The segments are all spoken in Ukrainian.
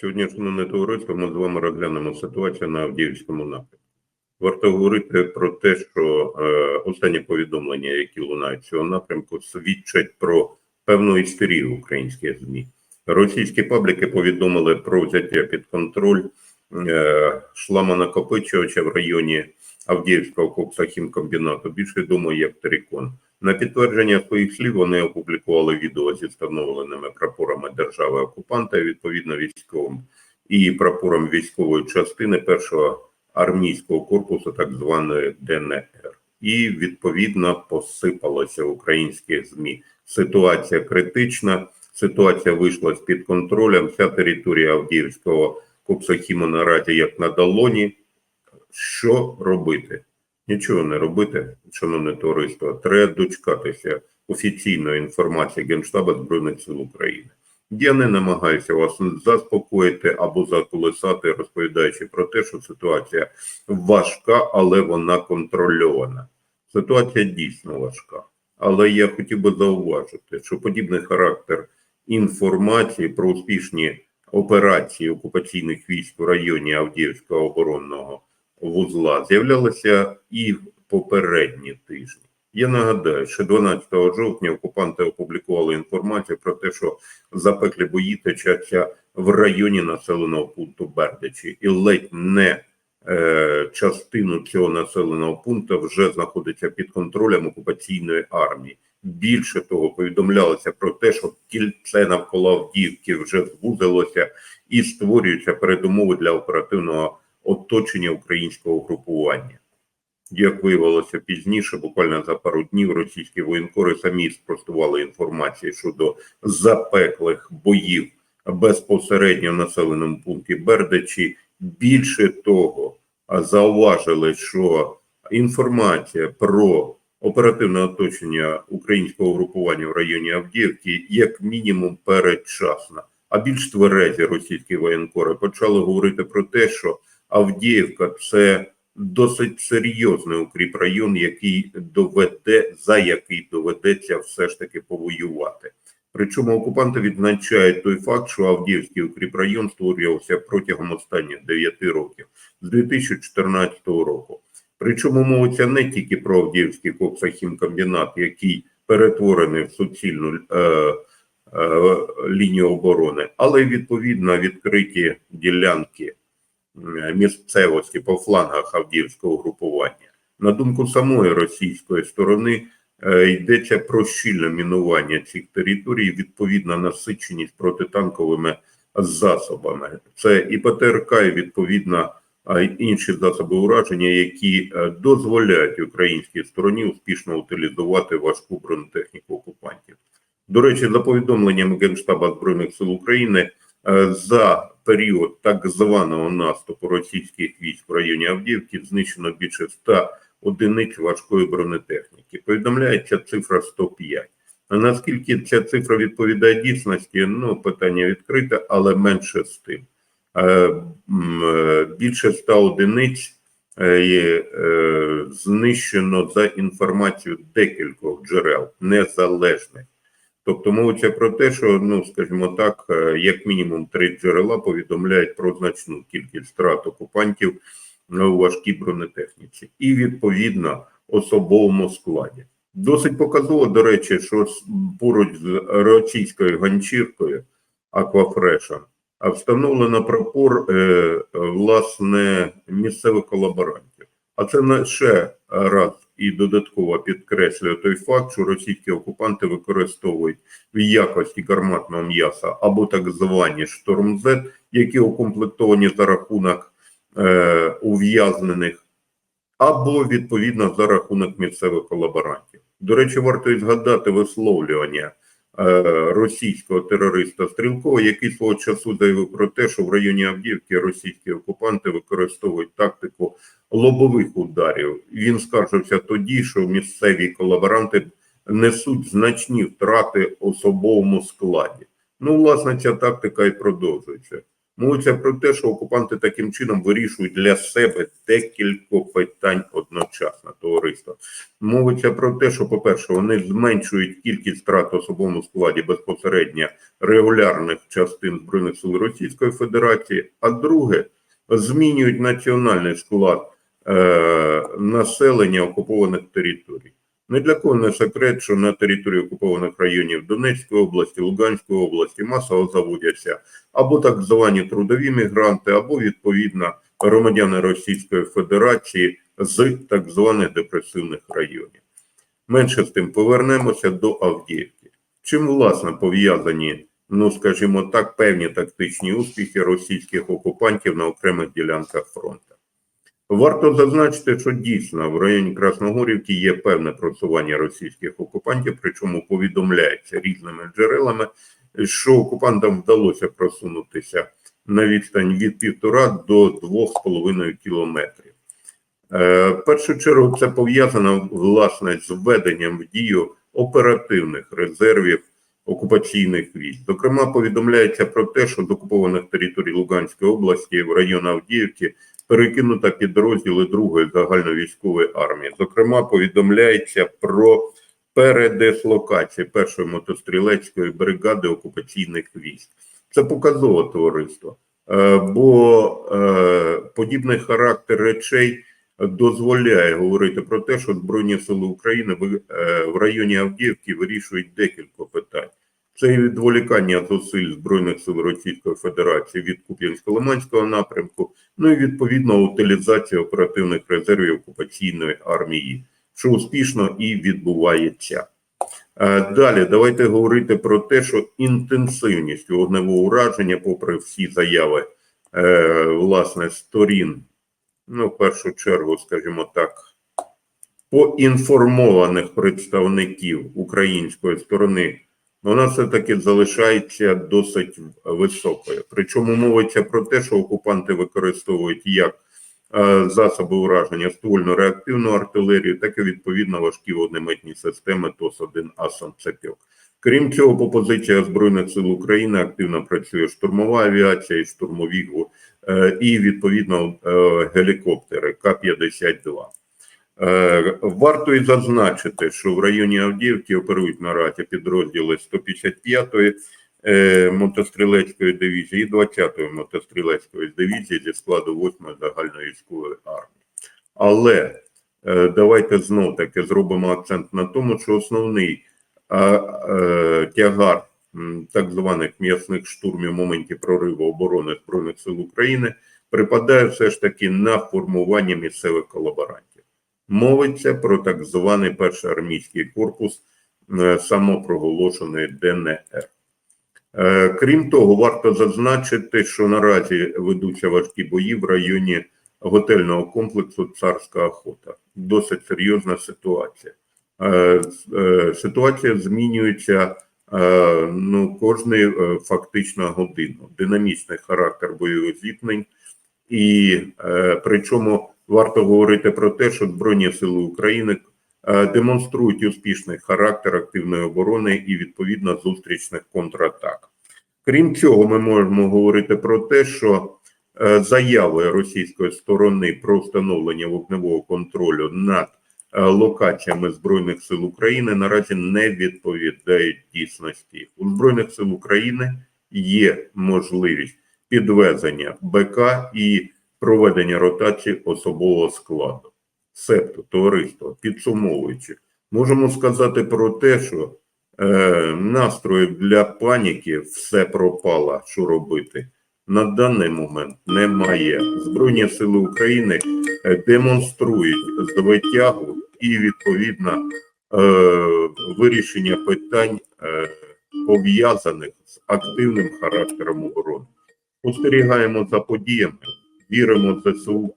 Сьогодні, шановне товариство, ми з вами розглянемо ситуацію на Авдіївському напрямку. Варто говорити про те, що е, останні повідомлення, які лунають цього напрямку, свідчать про певну істерію українських ЗМІ. Російські пабліки повідомили про взяття під контроль е, шламонакопичувача в районі Авдіївського коксахімкомбінату, більш відомо як Терікон. На підтвердження своїх слів вони опублікували відео зі встановленими прапорами держави окупанта, відповідно військовим і прапором військової частини першого армійського корпусу, так званої ДНР. І відповідно посипалося українські змі. Ситуація критична. Ситуація вийшла з під контролем. Вся територія Авдіївського коксохіму наразі як на долоні. Що робити? Нічого не робити, шановне товариство. Треба дочекатися офіційної інформації Генштабу Збройних сил України. Я не намагаюся вас заспокоїти або заколисати, розповідаючи про те, що ситуація важка, але вона контрольована. Ситуація дійсно важка. Але я хотів би зауважити, що подібний характер інформації про успішні операції окупаційних військ в районі Авдіївського оборонного вузла з'являлися і в попередні тижні. Я нагадаю, що 12 жовтня окупанти опублікували інформацію про те, що запеклі бої течаться в районі населеного пункту Бердичі, і ледь не е, частину цього населеного пункту вже знаходиться під контролем окупаційної армії. Більше того, повідомлялося про те, що кільце навколо Авдіївки вже звузилося і створюються передумови для оперативного оточення українського групування. Як виявилося пізніше, буквально за пару днів російські воєнкори самі спростували інформацію щодо запеклих боїв безпосередньо в населеному пункті Бердичі. Більше того, зауважили, що інформація про оперативне оточення українського групування в районі Авдіївки як мінімум передчасна. А більш тверезі російські воєнкори почали говорити про те, що Авдіївка це досить серйозний укріп район, який доведе за який доведеться все ж таки повоювати. Причому окупанти відзначають той факт, що Авдіївський укріп район створювався протягом останніх 9 років з 2014 року. Причому мовиться не тільки про Авдіївський коксахімкомбінат, який перетворений в суцільну е, е, лінію оборони, але й відповідно відкриті ділянки місцевості по флангах Авдіївського групування. На думку самої російської сторони, е, йдеться про щільне мінування цих територій, відповідна насиченість протитанковими засобами. Це і ПТРК, і відповідно інші засоби ураження, які е, дозволяють українській стороні успішно утилізувати важку бронетехніку окупантів. До речі, за повідомленням Генштаба Збройних сил України, е, за період так званого наступу російських військ в районі Авдіївки знищено більше 100 одиниць важкої бронетехніки. Повідомляється цифра 105. А наскільки ця цифра відповідає дійсності? Ну, питання відкрите, але менше з тим. Е, більше 100 одиниць е, знищено за інформацією декількох джерел незалежних. Тобто мовиться про те, що, ну скажімо так, е, як мінімум три джерела повідомляють про значну кількість втрат окупантів у важкій бронетехніці і відповідно особовому складі. Досить показово, до речі, що поруч з російською ганчіркою Аквафреша встановлено прапор е, власне місцевих колаборантів. А це ще раз і додатково підкреслює той факт, що російські окупанти використовують в якості гарматного м'яса або так звані штормзет, які укомплектовані за рахунок е, ув'язнених, або відповідно за рахунок місцевих колаборантів. До речі, варто і згадати висловлювання. Е, російського терориста Стрілкова, який свого часу заявив про те, що в районі Авдіївки російські окупанти використовують тактику лобових ударів. Він скаржився тоді, що місцеві колаборанти несуть значні втрати особовому складі. Ну, власне, ця тактика і продовжується. Мовиться про те, що окупанти таким чином вирішують для себе декілька питань одночасно, товариство. Мовиться про те, що, по-перше, вони зменшують кількість втрат в особовому складі безпосередньо регулярних частин Збройних сил Російської Федерації, а друге, змінюють національний склад е, населення окупованих територій. Не для кого не секрет, що на території окупованих районів Донецької області, Луганської області масово заводяться або так звані трудові мігранти, або відповідно громадяни Російської Федерації з так званих депресивних районів. Менше з тим повернемося до Авдіївки. Чим власне пов'язані, ну скажімо так, певні тактичні успіхи російських окупантів на окремих ділянках фронту? Варто зазначити, що дійсно в районі Красногорівки є певне просування російських окупантів, причому повідомляється різними джерелами, що окупантам вдалося просунутися на відстань від півтора до двох з половиною кілометрів. Е, В першу чергу це пов'язано власне з введенням в дію оперативних резервів окупаційних військ. Зокрема, повідомляється про те, що з окупованих територій Луганської області в район Авдіївки перекинуто підрозділи другої загальновійськової армії. Зокрема, повідомляється про передислокацію першої мотострілецької бригади окупаційних військ. Це показово товариство, Е, бо е, подібний характер речей дозволяє говорити про те, що Збройні Сили України е, в районі Авдіївки вирішують декілька питань. Це і відволікання зусиль Збройних сил Російської Федерації від Куп'янсько-Лиманського напрямку, ну і відповідно утилізація оперативних резервів окупаційної армії, що успішно і відбувається. Е, Далі давайте говорити про те, що інтенсивність вогневого ураження, попри всі заяви е, власне сторін, ну в першу чергу, скажімо так, поінформованих представників української сторони, вона все-таки залишається досить високою. Причому мовиться про те, що окупанти використовують як е, засоби ураження ствольно-реактивну артилерію, так і відповідно важкі вогнеметні системи ТОС-1 «Асан Цепьок». Крім цього, по позиціях Збройних сил України активно працює штурмова авіація і штурмові е, і відповідно е, гелікоптери К-52. Е, Варто і зазначити, що в районі Авдіївки оперують наразі підрозділи 155-ї е, мотострілецької дивізії і 20-ї мотострілецької дивізії зі складу 8-ї загальної військової армії. Але е, давайте знов таки зробимо акцент на тому, що основний тягар так званих м'ясних штурмів в моменті прориву оборони Збройних сил України припадає все ж таки на формування місцевих колаборантів. Мовиться про так званий перший армійський корпус е, самопроголошеної ДНР. Е, Крім того, варто зазначити, що наразі ведуться важкі бої в районі готельного комплексу Царська охота. Досить серйозна ситуація. Е, Ситуація змінюється ну, кожний е, фактично годину. Динамічний характер бойових зіткнень, і причому варто говорити про те, що Збройні Сили України е, демонструють успішний характер активної оборони і відповідно зустрічних контратак. Крім цього, ми можемо говорити про те, що е, заяви російської сторони про встановлення вогневого контролю над е, локаціями Збройних сил України наразі не відповідають дійсності. У Збройних сил України є можливість підвезення БК і проведення ротації особового складу. Себто, товариство, підсумовуючи, можемо сказати про те, що е, настроїв для паніки все пропало, що робити. На даний момент немає. Збройні сили України е, демонструють звитягу і відповідно е, вирішення питань е, пов'язаних з активним характером оборони. Спостерігаємо за подіями, віримо в ЗСУ,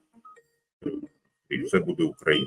і все буде Україна.